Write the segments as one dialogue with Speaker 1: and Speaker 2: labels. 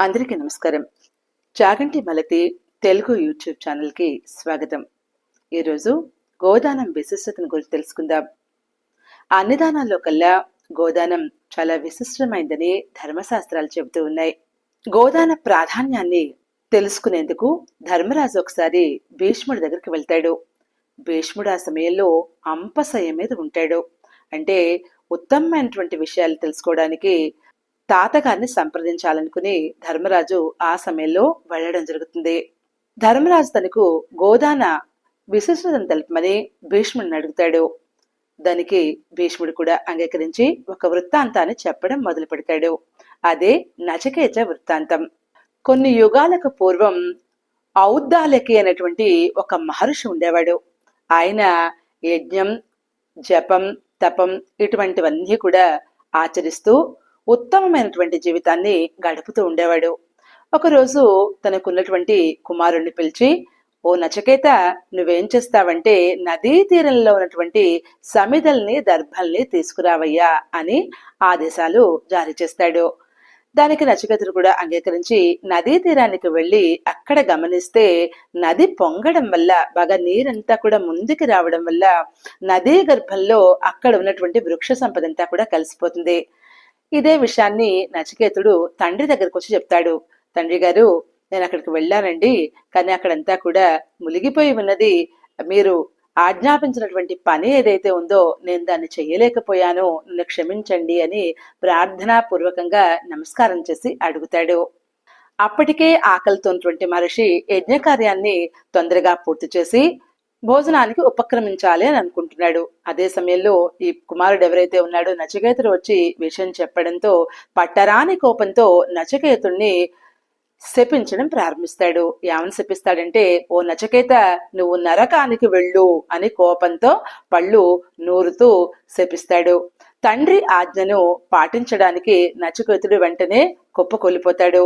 Speaker 1: అందరికీ నమస్కారం. చాగంటి మలతి తెలుగు యూట్యూబ్ ఛానల్కి స్వాగతం. ఈరోజు గోదానం విశిష్టతను గురించి తెలుసుకుందాం. అన్నదానాల్లో కల్లా గోదానం చాలా విశిష్టమైందని ధర్మశాస్త్రాలు చెబుతూ ఉన్నాయి. గోదాన ప్రాధాన్యాన్ని తెలుసుకునేందుకు ధర్మరాజు ఒకసారి భీష్ముడి దగ్గరికి వెళ్తాడు. భీష్ముడు ఆ సమయంలో అంపశయ మీద ఉంటాడు. అంటే ఉత్తమమైనటువంటి విషయాలు తెలుసుకోవడానికి తాతగారిని సంప్రదించాలనుకుని ధర్మరాజు ఆ సమయంలో వెళ్ళడం జరుగుతుంది. ధర్మరాజు తనకు గోదాన విశిష్టతను తెలుపమని భీష్ముడిని అడుగుతాడు. దానికి భీష్ముడు కూడా అంగీకరించి ఒక వృత్తాంతాన్ని చెప్పడం మొదలు పెడతాడు అదే నచకేచ వృత్తాంతం. కొన్ని యుగాలకు పూర్వం ఔద్దాలకి అనేటువంటి ఒక మహర్షి ఉండేవాడు. ఆయన యజ్ఞం జపం తపం ఇటువంటివన్నీ కూడా ఆచరిస్తూ ఉత్తమమైనటువంటి జీవితాన్ని గడుపుతూ ఉండేవాడు. ఒకరోజు తనకున్నటువంటి కుమారుణ్ణి పిలిచి ఓ నచకేత నువ్వేం చేస్తావంటే నదీ తీరంలో ఉన్నటువంటి సమిదల్ని దర్భల్ని తీసుకురావయ్యా అని ఆదేశాలు జారీ చేస్తాడు. దానికి నచికేతుడు కూడా అంగీకరించి నదీ తీరానికి వెళ్ళి అక్కడ గమనిస్తే నది పొంగడం వల్ల బాగా నీరంతా కూడా ముందుకు రావడం వల్ల నదీ గర్భంలో అక్కడ ఉన్నటువంటి వృక్ష సంపద అంతా కూడా కలిసిపోతుంది. ఇదే విషయాన్ని నచికేతుడు తండ్రి దగ్గరకు వచ్చి చెప్తాడు. తండ్రి గారు నేను అక్కడికి వెళ్ళానండి. కానీ అక్కడంతా కూడా మునిగిపోయి ఉన్నది. మీరు ఆజ్ఞాపించినటువంటి పని ఏదైతే ఉందో నేను దాన్ని చేయలేకపోయాను. నన్ను క్షమించండి అని ప్రార్థనాపూర్వకంగా నమస్కారం చేసి అడుగుతాడు. అప్పటికే ఆకలితోన్నటువంటి మనిషి యజ్ఞకార్యాన్ని తొందరగా పూర్తి చేసి భోజనానికి ఉపక్రమించాలి అని అనుకుంటున్నాడు. అదే సమయంలో ఈ కుమారుడు ఎవరైతే ఉన్నాడో నచికేతుడు వచ్చి విషయం చెప్పడంతో పట్టరాని కోపంతో నచికేతుణ్ణి శపించడం ప్రారంభిస్తాడు. ఏమని శపిస్తాడంటే ఓ నచకేత నువ్వు నరకానికి వెళ్ళు అని కోపంతో పళ్ళు నూరుతూ శపిస్తాడు. తండ్రి ఆజ్ఞను పాటించడానికి నచకేతుడు వెంటనే కుప్పకొలిపోతాడు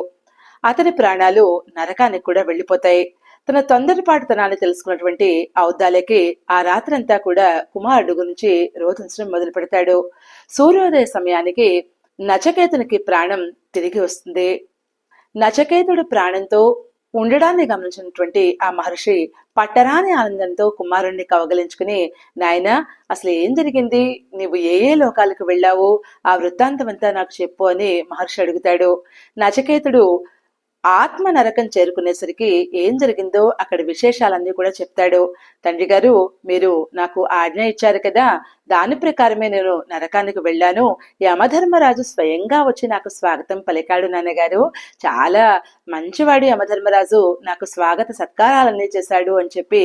Speaker 1: అతని ప్రాణాలు నరకానికి కూడా వెళ్ళిపోతాయి. తన తొందరపాటుతనాన్ని తెలుసుకున్నటువంటి ఔద్దాలకి ఆ రాత్రంతా కూడా కుమారుడు గురించి రోధించడం మొదలు పెడతాడు. సూర్యోదయ సమయానికి నచకేతునికి ప్రాణం తిరిగి వస్తుంది. నచకేతుడు ప్రాణంతో ఉండడాన్ని గమనించినటువంటి ఆ మహర్షి పట్టరాని ఆనందంతో కుమారుణ్ణి కవగలించుకుని నాయన అసలు ఏం జరిగింది? నీవు ఏ ఏ లోకాలకు వెళ్ళావు? ఆ వృత్తాంతమంతా నాకు చెప్పు అని మహర్షి అడుగుతాడు. నచకేతుడు ఆత్మ నరకం చేరుకునేసరికి ఏం జరిగిందో అక్కడ విశేషాలన్నీ కూడా చెప్తాడు. తండ్రి గారు మీరు నాకు ఆజ్ఞ ఇచ్చారు కదా దాని ప్రకారమే నేను నరకానికి వెళ్ళాను. యమధర్మరాజు స్వయంగా వచ్చి నాకు స్వాగతం పలికాడు నాన్నగారు. చాలా మంచివాడు యమధర్మరాజు నాకు స్వాగత సత్కారాలన్నీ చేశాడు అని చెప్పి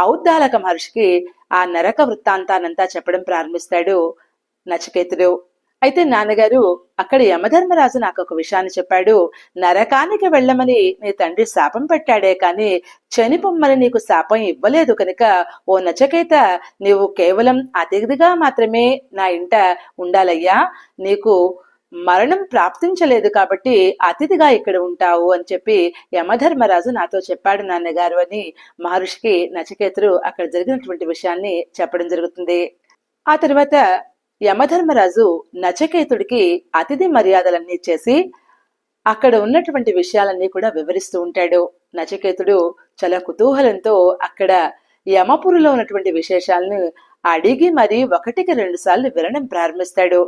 Speaker 1: ఔద్దాలక మహర్షికి ఆ నరక వృత్తాంతానంతా చెప్పడం ప్రారంభిస్తాడు నచికేతుడు. అయితే నాన్నగారు అక్కడ యమధర్మరాజు నాకు ఒక విషయాన్ని చెప్పాడు. నరకానికి వెళ్ళమని నీ తండ్రి శాపం పెట్టాడే కాని చనిపొమ్మని నీకు శాపం ఇవ్వలేదు కనుక ఓ నచకేత నీవు కేవలం అతిథిగా మాత్రమే నా ఇంట ఉండాలయ్యా. నీకు మరణం ప్రాప్తించలేదు కాబట్టి అతిథిగా ఇక్కడ ఉంటావు అని చెప్పి యమధర్మరాజు నాతో చెప్పాడు నాన్నగారు అని మహర్షికి నచికేతుడు అక్కడ జరిగినటువంటి విషయాన్ని చెప్పడం జరుగుతుంది. ఆ తర్వాత యమధర్మరాజు నచకేతుడికి అతిథి మర్యాదలన్నీ చేసి అక్కడ ఉన్నటువంటి విషయాలన్నీ కూడా వివరిస్తూ ఉంటాడు. నచకేతుడు చాలా కుతూహలంతో అక్కడ యమపురిలో ఉన్నటువంటి విశేషాలను అడిగి మరి ఒకటికి రెండు సార్లు వినడం ప్రారంభిస్తాడు.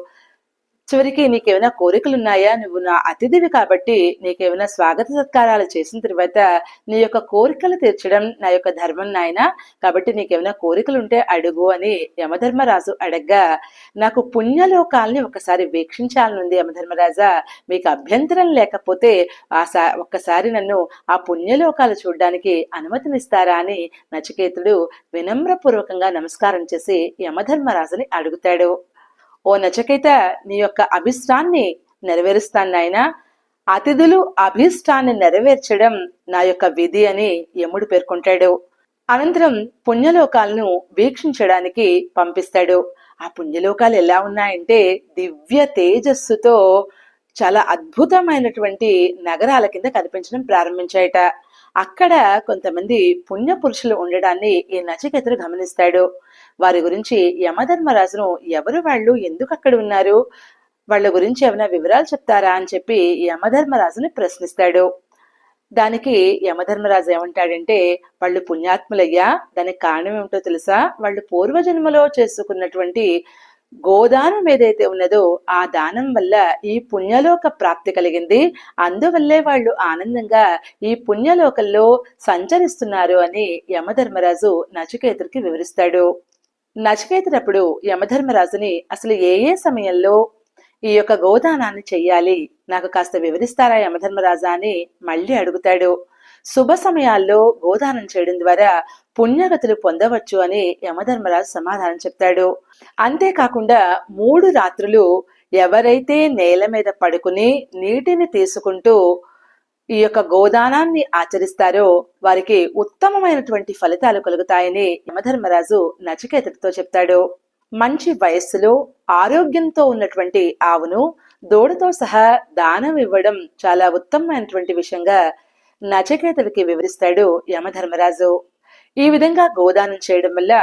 Speaker 1: చివరికి నీకేమైనా కోరికలున్నాయా? నువ్వు నా అతిథివి కాబట్టి నీకేమైనా స్వాగత సత్కారాలు చేసిన తర్వాత నీ యొక్క కోరికలు తీర్చడం నా యొక్క ధర్మం నాయన. కాబట్టి నీకేమైనా కోరికలు ఉంటే అడుగు అని యమధర్మరాజు అడగ్గా నాకు పుణ్యలోకాల్ని ఒకసారి వీక్షించాలనుంది యమధర్మరాజా. మీకు అభ్యంతరం లేకపోతే ఆ సా ఒక్కసారి నన్ను ఆ పుణ్యలోకాలు చూడడానికి అనుమతినిస్తారా అని నచికేతుడు వినమ్రపూర్వకంగా నమస్కారం చేసి యమధర్మరాజుని అడుగుతాడు. ఓ నచకేత నీ యొక్క అభిష్టాన్ని నెరవేరుస్తాను నాయన. అతిథులు అభిష్టాన్ని నెరవేర్చడం నా యొక్క విధి అని యముడు పేర్కొంటాడు. అనంతరం పుణ్యలోకాలను వీక్షించడానికి పంపిస్తాడు. ఆ పుణ్యలోకాలు ఎలా ఉన్నాయంటే దివ్య తేజస్సుతో చాలా అద్భుతమైనటువంటి నగరాల కింద కనిపించడం ప్రారంభించాయట. అక్కడ కొంతమంది పుణ్య పురుషులు ఉండడాన్ని ఈ నచికేతుడు గమనిస్తాడు. వారి గురించి యమధర్మరాజును ఎవరు వాళ్ళు? ఎందుకు అక్కడ ఉన్నారు? వాళ్ళ గురించి ఏమైనా వివరాలు చెప్తారా? అని చెప్పి యమధర్మరాజుని ప్రశ్నిస్తాడు. దానికి యమధర్మరాజు ఏమంటాడంటే వాళ్ళు పుణ్యాత్ములయ్యా. దానికి కారణం ఏమిటో తెలుసా? వాళ్ళు పూర్వజన్మలో చేసుకున్నటువంటి గోదానం ఏదైతే ఉన్నదో ఆ దానం వల్ల ఈ పుణ్యలోక ప్రాప్తి కలిగింది. అందువల్లే వాళ్ళు ఆనందంగా ఈ పుణ్యలోకంలో సంచరిస్తున్నారు అని యమధర్మరాజు నచికేతుడికి వివరిస్తాడు. నచికేతుడప్పుడు యమధర్మరాజుని అసలు ఏ ఏ సమయంలో ఈ యొక్క గోదానాన్ని చెయ్యాలి? నాకు కాస్త వివరిస్తారా యమధర్మరాజా అని మళ్ళీ అడుగుతాడు. శుభ సమయాల్లో గోదానం చేయడం ద్వారా పుణ్యగతులు పొందవచ్చు అని యమధర్మరాజు సమాధానం చెప్తాడు. అంతేకాకుండా మూడు రాత్రులు ఎవరైతే నేల మీద పడుకుని నీటిని తీసుకుంటూ ఈ యొక్క గోదానాన్ని ఆచరిస్తారో వారికి ఉత్తమమైనటువంటి ఫలితాలు కలుగుతాయని యమధర్మరాజు నచికేతుడితో చెప్తాడు. మంచి వయస్సులో ఆరోగ్యంతో ఉన్నటువంటి ఆవును దూడతో సహా దానం ఇవ్వడం చాలా ఉత్తమమైనటువంటి విషయంగా నచకేతుడికి వివరిస్తాడు యమధర్మరాజు. ఈ విధంగా గోదానం చేయడం వల్ల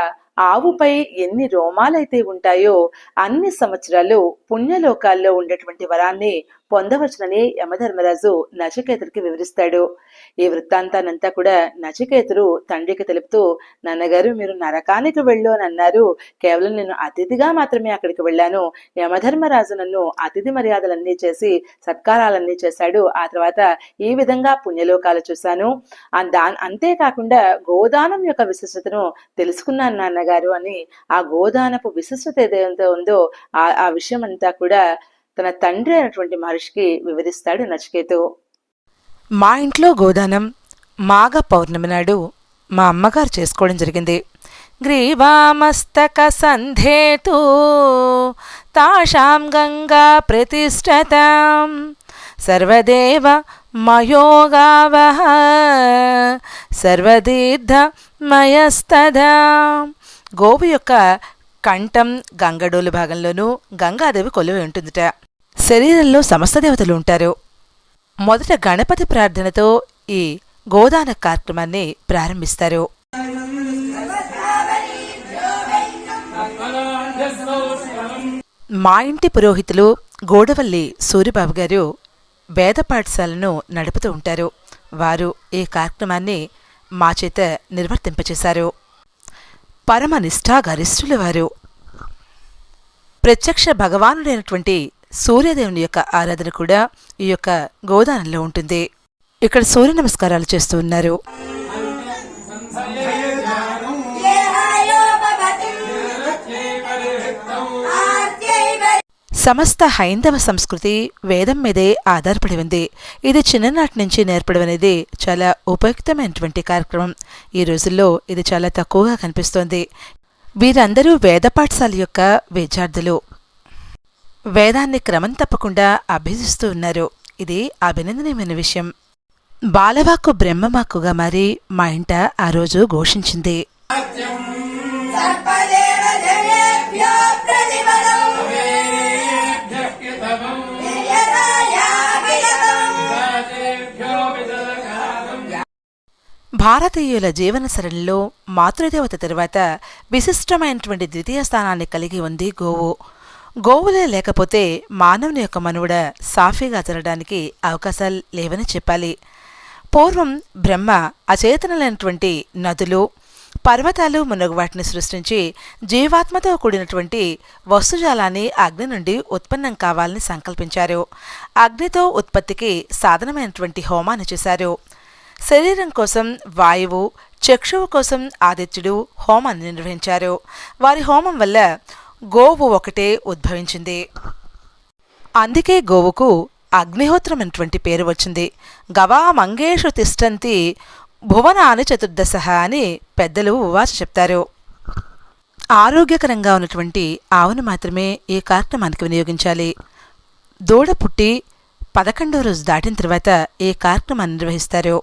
Speaker 1: ఆవుపై ఎన్ని రోమాలైతే ఉంటాయో అన్ని సంవత్సరాలు పుణ్యలోకాల్లో ఉండేటువంటి వరాన్ని పొందవచ్చునని యమధర్మరాజు నచికేతుడికి వివరిస్తాడు. ఈ వృత్తాంతానంతా కూడా నచికేతుడు తండ్రికి తెలుపుతూ నాన్నగారు మీరు నరకానికి వెళ్ళు అని అన్నారు. కేవలం నేను అతిథిగా మాత్రమే అక్కడికి వెళ్ళాను. యమధర్మరాజు నన్ను అతిథి మర్యాదలన్నీ చేసి సత్కారాలన్నీ చేశాడు. ఆ తర్వాత ఈ విధంగా పుణ్యలోకాలు చూశాను. దా అంతేకాకుండా గోదానం యొక్క విశిష్టతను తెలుసుకున్నాను నాన్నగారు అని. ఆ గోదానపు విశిష్టత ఏదైతే ఉందో ఆ ఆ విషయం అంతా కూడా తన తండ్రి అయినటువంటి మహర్షికి వివరిస్తాడు నచికేతు.
Speaker 2: మా ఇంట్లో గోదానం మాఘ పౌర్ణమి నాడు మా అమ్మగారు చేసుకోవడం జరిగింది. గ్రీవామస్తక సంధేతు తాషాం గంగా ప్రతిష్టత. సర్వదేవ మయోగావహ సర్వదీర్థ మయస్తదా గోవు యొక్క కంఠం గంగడోలు భాగంలోనూ గంగాదేవి కొలువై ఉంటుందిట. శరీరంలో సమస్త దేవతలు ఉంటారు. మొదట గణపతి ప్రార్థనతో ఈ గోదాన కార్యక్రమాన్ని ప్రారంభిస్తారు. మా ఇంటి పురోహితులు గోడవల్లి సూరిబాబు గారు వేద పాఠశాలను నడుపుతూ ఉంటారు. వారు ఈ కార్యక్రమాన్ని మా చేత నిర్వర్తింపచేశారు. పరమ నిష్ఠాగరిష్ఠుల వారు ప్రత్యక్ష భగవానుడైనటువంటి సూర్యదేవుని యొక్క ఆరాధన కూడా ఈ యొక్క గోదానంలో ఉంటుంది. ఇక్కడ సూర్య నమస్కారాలు చేస్తూ ఉన్నారు. సమస్త హైందవ సంస్కృతి వేదం మీదే ఆధారపడి ఉంది. ఇది చిన్ననాటి నుంచి నేర్పడం అనేది చాలా ఉపయుక్తమైనటువంటి కార్యక్రమం. ఈ రోజుల్లో ఇది చాలా తక్కువగా కనిపిస్తోంది. వీరందరూ వేద పాఠశాల యొక్క విద్యార్థులు. వేదాన్ని క్రమం తప్పకుండా అభ్యసిస్తూ ఉన్నారు. ఇది అభినందనీయమైన విషయం. బాలవాక్కు బ్రహ్మవాక్కుగా మారి మా ఇంట ఆ రోజు ఘోషించింది. భారతీయుల జీవన సరళిలో మాతృదేవత తరువాత విశిష్టమైనటువంటి ద్వితీయ స్థానాన్ని కలిగి ఉంది గోవు. గోవులే లేకపోతే మానవుని యొక్క మనువుడ సాఫీగా జరగడానికి అవకాశాలు లేవని చెప్పాలి. పూర్వం బ్రహ్మ అచేతనలైనటువంటి నదులు పర్వతాలు మునగు వాటిని సృష్టించి జీవాత్మతో కూడినటువంటి వస్తుజాలాన్ని అగ్ని నుండి ఉత్పన్నం కావాలని సంకల్పించారు. అగ్నితో ఉత్పత్తికి సాధనమైనటువంటి హోమాన్ని చేశారు. శరీరం కోసం వాయువు చక్షువు కోసం ఆదిత్యుడు హోమాన్ని నిర్వహించారు. వారి హోమం వల్ల గోవు ఒకటే ఉద్భవించింది. అందుకే గోవుకు అగ్నిహోత్రం అనేటువంటి పేరు వచ్చింది. గవా మంగేషు తిష్టంతి భువనాని చతుర్దశ అని పెద్దలు ఉవాచ చెప్తారు. ఆరోగ్యకరంగా ఉన్నటువంటి ఆవును మాత్రమే ఈ కార్యక్రమానికి వినియోగించాలి. దూడ పుట్టి పదకొండో రోజు దాటిన తర్వాత ఈ కార్యక్రమాన్ని నిర్వహిస్తారు.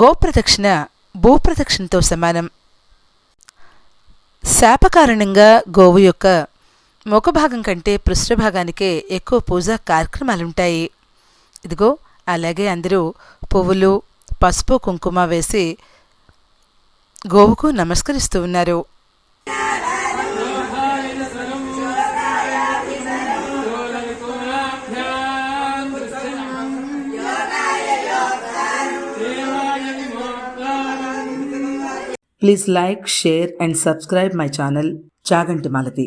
Speaker 2: గోప్రదక్షిణ భూప్రదక్షిణతో సమానం. శాప కారణంగా గోవు యొక్క ముఖభాగం కంటే పృష్ఠభాగానికే ఎక్కువ పూజా కార్యక్రమాలుంటాయి. ఇదిగో అలాగే అందరూ పువ్వులు పసుపు కుంకుమ వేసి గోవుకు నమస్కరిస్తూ ఉన్నారు.
Speaker 1: Please like share and subscribe my channel Chaganti Malathi